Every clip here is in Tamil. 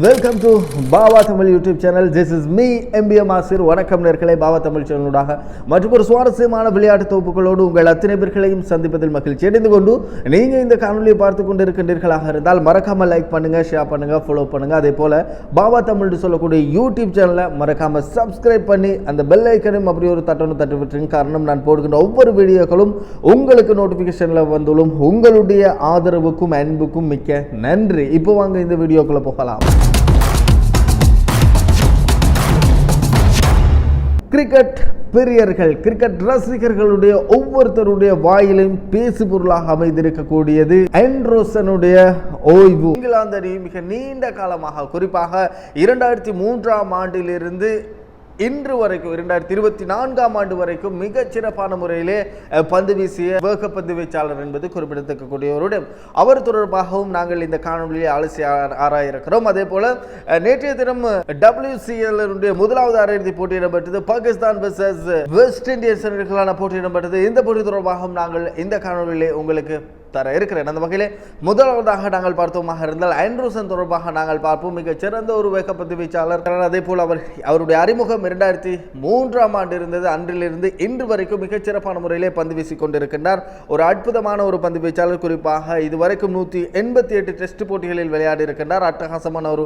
Welcome to Baba Tamil YouTube channel this is me MBM Asir வணக்கம் நேர்களை. பாபா தமிழ் சேனலூடாக மற்றும் ஒரு சுவாரஸ்யமான விளையாட்டு தொகுப்புகளோடு உங்கள் அத்தனை பேர்களையும் சந்திப்பதில் மகிழ்ச்சி அடைந்து கொண்டு நீங்கள் இந்த காணொலியை பார்த்து கொண்டு இருக்கின்றீர்களாக இருந்தால் மறக்காமல் லைக் பண்ணுங்கள் ஷேர் பண்ணுங்கள் ஃபாலோ பண்ணுங்கள் அதே போல் பாபா தமிழ் சொல்லக்கூடிய யூடியூப் சேனலை மறக்காமல் சப்ஸ்கிரைப் பண்ணி அந்த பெல் ஐக்கனையும் அப்படி ஒரு தட்டணும் தட்டு விட்டுருங்க காரணம் நான் போடுகின்ற ஒவ்வொரு வீடியோக்களும் உங்களுக்கு நோட்டிஃபிகேஷனில் வந்துள்ளும். உங்களுடைய ஆதரவுக்கும் அன்புக்கும் மிக்க நன்றி. இப்போ வாங்க இந்த வீடியோக்குள்ளே போகலாம். கிரிக்கெட் பிரியர்கள் கிரிக்கெட் ரசிகர்களுடைய ஒவ்வொருத்தருடைய வாயிலையும் பேசு பொருளாக அமைந்திருக்கக்கூடியது ஆண்ட்ரோசனுடைய ஓய்வு. இங்கிலாந்து அணி மிக நீண்ட காலமாக குறிப்பாக இரண்டாயிரத்தி மூன்றாம் ஆண்டிலிருந்து இன்று வரைக்கும் இரண்டாயிரத்தி இருபத்தி நான்காம் ஆண்டு வரைக்கும் மிக சிறப்பான முறையிலே பந்து வீசிய வேக பந்து வீச்சாளர் என்பது குறிப்பிடத்தக்கக்கூடியவருடன் அவர் தொடர்பாகவும் நாங்கள் இந்த காணொலியை அலசி ஆ- ஆராய இருக்கிறோம் அதே போல நேற்றைய தினம் WCL முதலாவது அரையிறுதி போட்டி இடம்பெற்றது. பாகிஸ்தான் வெர்சஸ் வெஸ்ட் இண்டீஸ் அணிகளுக்கான போட்டி இடம்பெற்றது. இந்த போட்டி தொடர்பாகவும் நாங்கள் இந்த காணொலியிலே உங்களுக்கு தர இருக்கிறேன் அந்த வகையில் முதலாவதாக நாங்கள் பார்த்தோமாக இருந்தால் ஆண்ட்ரூசன் தொடர்பாக நாங்கள் பார்ப்போம். மிகச் சிறந்த ஒரு வேகப்பந்து வீச்சாளர் அதே போல் அவர் அவருடைய அறிமுகம் இரண்டாயிரத்தி மூன்றாம் ஆண்டு இருந்தது. அன்றிலிருந்து இன்று வரைக்கும் மிகச் சிறப்பான முறையிலே பந்து வீசிக் கொண்டிருக்கின்றார். ஒரு அற்புதமான ஒரு பந்து வீச்சாளர். குறிப்பாக இதுவரைக்கும் நூற்றி எண்பத்தி எட்டு டெஸ்ட் போட்டிகளில் விளையாடி இருக்கின்றார். அட்டகாசமான ஒரு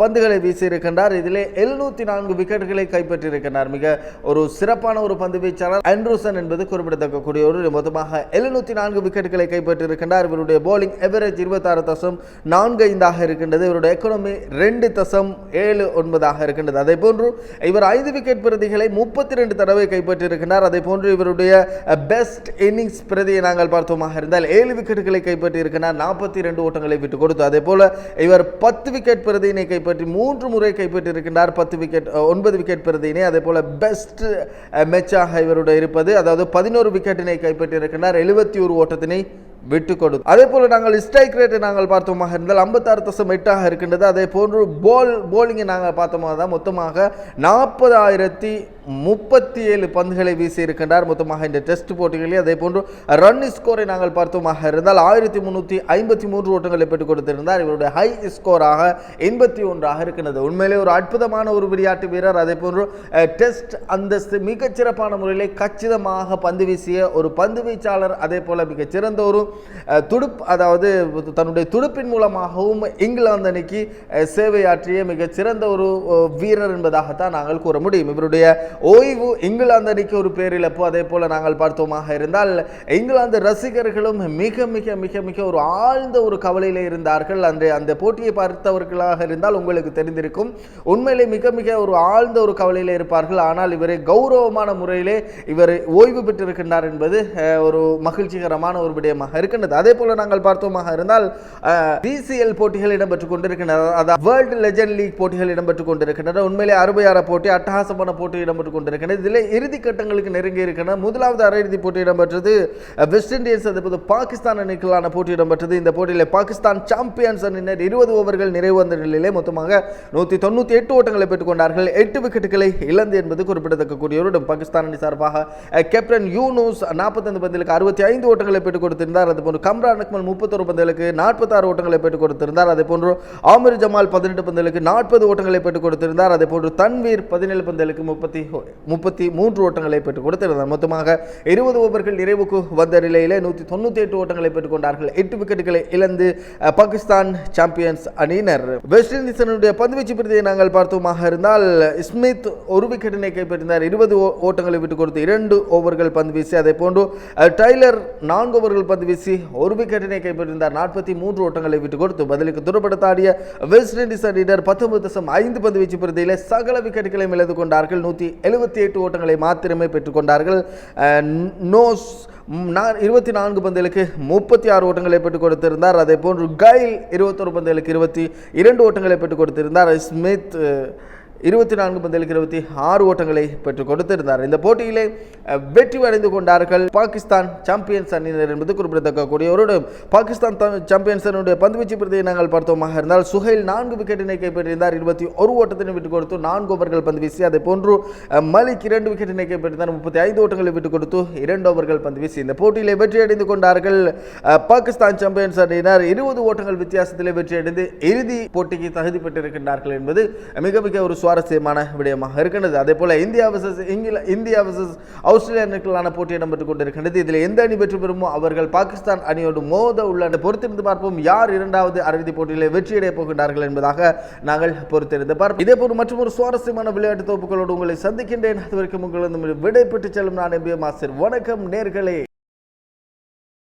பந்துகளை வீசி இருக்கின்றார். இதிலே எழுநூத்தி நான்கு விக்கெட்டுகளை கைப்பற்றியிருக்கின்றார். மிக ஒரு சிறப்பான ஒரு பந்து வீச்சாளர். ஆண்ட்ரூசன் என்பது குறிப்பிடத்தக்கக்கூடிய ஒரு மொத்தமாக எழுநூத்தி நான்கு விக்கெட்டுகளை இருக்கின்றார் இவருடைய போலிங் எவரேஜ் இருபத்தாறு தசம் நான்கு ஐந்தாக இருக்கின்றது. இவருடைய எக்கனமி ரெண்டு தசம் ஏழு ஒன்பதாக இருக்கின்றது. அதே போன்று இவர் ஐந்து விக்கெட் பிரதிகளை முப்பத்தி ரெண்டு தடவை கைப்பற்றியிருக்கின்றார். அதே போன்று இவருடைய பெஸ்ட் இன்னிங்ஸ் பிரதியை நாங்கள் பார்த்தோமாக இருந்தால் ஏழு விக்கெட்டுகளை கைப்பற்றியிருக்கிறார் நாற்பத்தி ரெண்டு ஓட்டங்களை விட்டு கொடுத்து அதே போல இவர் பத்து விக்கெட் பிரதியினை கைப்பற்றி மூன்று முறை கைப்பற்றியிருக்கின்றார். பத்து விக்கெட் ஒன்பது விக்கெட் பிரதியினை அதே போல பெஸ்ட் மெச்சாக இவருடைய இருப்பது அதாவது பதினோரு விக்கெட்டினை கைப்பற்றியிருக்கின்றார். எழுபத்தி ஒரு ஓட்டத்தினை விட்டுக்கொடு. அதே போல் நாங்கள் ஸ்ட்ரைக் ரேட்டை நாங்கள் பார்த்தோமாக இருந்தால் ஐம்பத்தாறு தசம் எட்டாக இருக்கின்றது. அதே போன்று போல் போலிங்கை நாங்கள் பார்த்தோமாக தான் மொத்தமாக நாற்பதாயிரத்தி முப்பத்தி ஏழு பந்துகளை வீசி இருக்கின்றார். மொத்தமாக இந்த டெஸ்ட் போட்டிகளில் அதே போன்று ரன் ஸ்கோரை நாங்கள் பார்த்தோமாக இருந்தால் ஆயிரத்தி முந்நூற்றி ஐம்பத்தி மூன்று ஓட்டங்களை பெற்றுக் கொடுத்திருந்தார். இவருடைய ஹை ஸ்கோராக எண்பத்தி ஒன்றாக இருக்கின்றது. உண்மையிலே ஒரு அற்புதமான ஒரு விளையாட்டு வீரர். அதே போன்று டெஸ்ட் அந்தஸ்து மிகச்சிறப்பான முறையிலே கச்சிதமாக பந்து வீசிய ஒரு பந்து வீச்சாளர். அதே போல் மிகச்சிறந்த ஒரு துடுப்பு அதாவது தன்னுடைய துடுப்பின் மூலமாகவும் இங்கிலாந்து அணிக்கு சேவையாற்றிய மிகச்சிறந்த ஒரு வீரர் என்பதாகத்தான் நாங்கள் கூற முடியும். இவருடைய ஓய்வு இங்கிலாந்து அணிக்கு ஒரு பேரிழப்பு. அதே போல நாங்கள் பார்த்தோமாக இருந்தால் இங்கிலாந்து ரசிகர்களும் மிக மிக மிக மிக ஒரு ஆழ்ந்த ஒரு கவலையில் இருந்தார்கள். அந்த அந்த போட்டியை பார்த்தவர்களாக இருந்தால் உங்களுக்கு தெரிந்திருக்கும். உண்மையிலே மிக மிக ஒரு ஆழ்ந்த ஒரு கவலையில் இருப்பார்கள். ஆனால் இவரை கௌரவமான முறையிலே இவர் ஓய்வு பெற்றிருக்கின்றார் என்பது ஒரு மகிழ்ச்சிகரமான ஒரு விடயமாக இருக்கின்றது அதே போல நாங்கள் பார்த்தோமாக இருந்தால் பிசிஎல் போட்டிகள் இடம்பெற்றுக் கொண்டிருக்கின்றன. அதாவது வேர்ல்டு லெஜண்ட் லீக் போட்டிகள் இடம்பெற்றுக் கொண்டிருக்கின்றன. உண்மையிலே அறுபையார போட்டி அட்டகாசமான போட்டி இடம்பெற்றுக் கொண்டிருக்கின்றது. இதில் இறுதி கட்டங்களுக்கு நெருங்கி இருக்கின்றன. முதலாவது அரையிறுதி போட்டி இடம்பெற்றது வெஸ்ட் இண்டீஸ் அதுபோது பாகிஸ்தான் அணிகளான போட்டி இடம்பெற்றது. இந்த போட்டியில் பாகிஸ்தான் சாம்பியன்ஸ் அணியினர் இருபது ஓவர்கள் நிறைவு வந்த நிலையிலே மொத்தமாக நூற்றி தொண்ணூற்றி எட்டு ஓட்டங்களை பெற்றுக்கொண்டார்கள் எட்டு விக்கெட்டுகளை இழந்து என்பது குறிப்பிடத்தக்கக்கூடிய ஒரு பாகிஸ்தான் அணி சார்பாக கேப்டன் யூனூஸ் நாற்பத்தைந்து பந்திலுக்கு அறுபத்தி ஐந்து ஓட்டங்களை பெற்றுக் கொடுத்திருந்தார். அதுபோன்று கம்ரான் அக்மல் முப்பத்தொரு பந்தலுக்கு நாற்பத்தாறு ஓட்டங்களை பெற்றுக் கொடுத்திருந்தார். அதே போன்று ஆமிர் ஜமால் பதினெட்டு பந்தலுக்கு நாற்பது ஓட்டங்களை பெற்றுக் கொடுத்திருந்தார். அதே போன்று தன்வீர் பதினேழு பந்தலுக்கு முப்பத்தி முப்பத்தி மூன்று ஓட்டங்களை பெற்றுக் கொடுத்திருந்தார். மொத்தமாக இருபது ஓவர்கள் நிறைவுக்கு வந்த நிலையிலே நூற்றி தொண்ணூற்றி எட்டு ஓட்டங்களை பெற்றுக் கொண்டார்கள். எட்டு விக்கெட்டுகளை இழந்து பாகிஸ்தான் சாம்பியன்ஸ் அணியினர். வெஸ்ட் இண்டீஸ் பந்துவீச்சு பிரதியை நாங்கள் பார்த்தோமாக இருந்தால் ஸ்மித் ஒரு விக்கெட்டினை கைப்பற்றினார் இருபது ஓட்டங்களை விட்டுக் கொடுத்து இரண்டு ஓவர்கள் பந்து வீசி அதே போன்று டைலர் நான்கு ஓவர்கள் பந்து வீசி ஒரு விக்கெட்டினை கைப்பற்றிருந்தார் நாற்பத்தி மூன்று ஓட்டங்களை விட்டுக் கொடுத்து பதிலுக்கு துரப்படுத்தாடிய வெஸ்ட் இண்டீஸ் அணியினர் பத்தொன்பது தசம் ஐந்து பந்து வீச்சு பிரதியிலே சகல விக்கெட்டுகளையும் இழந்து கொண்டார்கள். நூற்றி எழுபத்தி எட்டு ஓட்டங்களை மாத்திரமே பெற்றுக்கொண்டார்கள் நோஸ் இருபத்தி நான்கு பந்துகளுக்கு முப்பத்தி ஆறு ஓட்டங்களை பெற்றுக் கொடுத்திருந்தார். அதே போன்று கைல் இருபத்தொரு பந்துகளுக்கு இருபத்தி இரண்டு ஓட்டங்களை பெற்றுக் கொடுத்திருந்தார். ஸ்மித் இருபத்தி நான்கு பந்தலுக்கு இருபத்தி ஆறு ஓட்டங்களை பெற்றுக் கொடுத்திருந்தார். இந்த போட்டியிலே வெற்றி அடைந்து கொண்டார்கள் பாகிஸ்தான் சாம்பியன்ஸ் அணியினர் என்பது குறிப்பிடத்தக்கக்கூடிய ஒரு பாகிஸ்தான் சாம்பியன்ஸ் அணியுடைய பந்துவீச்சு பிரதியை நாங்கள் பார்த்தோமாக இருந்தால் சுஹைல் நான்கு விக்கெட்டினை கைப்பற்றியிருந்தார் இருபத்தி ஒரு ஓட்டத்தினை விட்டுக் கொடுத்து நான்கு ஓவர்கள் பந்து வீசி அதே போன்று மலிக் இரண்டு விக்கெட்டினை கைப்பற்றினார் முப்பத்தி ஐந்து ஓட்டங்களை விட்டுக் கொடுத்து இரண்டு ஓவர்கள் பந்து வீசி இந்த போட்டியிலே வெற்றி அடைந்து கொண்டார்கள் பாகிஸ்தான் சாம்பியன்ஸ் அணியினர். இருபது ஓட்டங்கள் வித்தியாசத்திலே வெற்றி அடைந்து இறுதி போட்டிக்கு தகுதி பெற்றிருக்கின்றார்கள் என்பது மிக மிக ஒரு சுவாரஸ்யமான விடயமாக இருக்கின்றது. அதே போல் இந்தியா வர்சஸ் இங்கிலா இந்தியா வர்சஸ் ஆஸ்திரேலியா அணிகளான போட்டி இடம்பெற்றுக் கொண்டிருக்கின்றது. இதில் எந்த அணி வெற்றி பெறுமோ அவர்கள் பாகிஸ்தான் அணியோடு மோத உள்ள பொறுத்திருந்து பார்ப்போம். யார் இரண்டாவது அறுதிப் போட்டியிலே வெற்றியடைய போகின்றார்கள் என்பதாக நாங்கள் பொறுத்திருந்து பார்ப்போம். இதே போல் மற்றும் ஒரு சுவாரஸ்யமான விளையாட்டு தொகுப்புகளோடு உங்களை சந்திக்கின்றேன். அதுவரைக்கும் உங்களிடம் செல்லும் நான் எம்பிஎம் ஆசிர். வணக்கம் நேர்களே.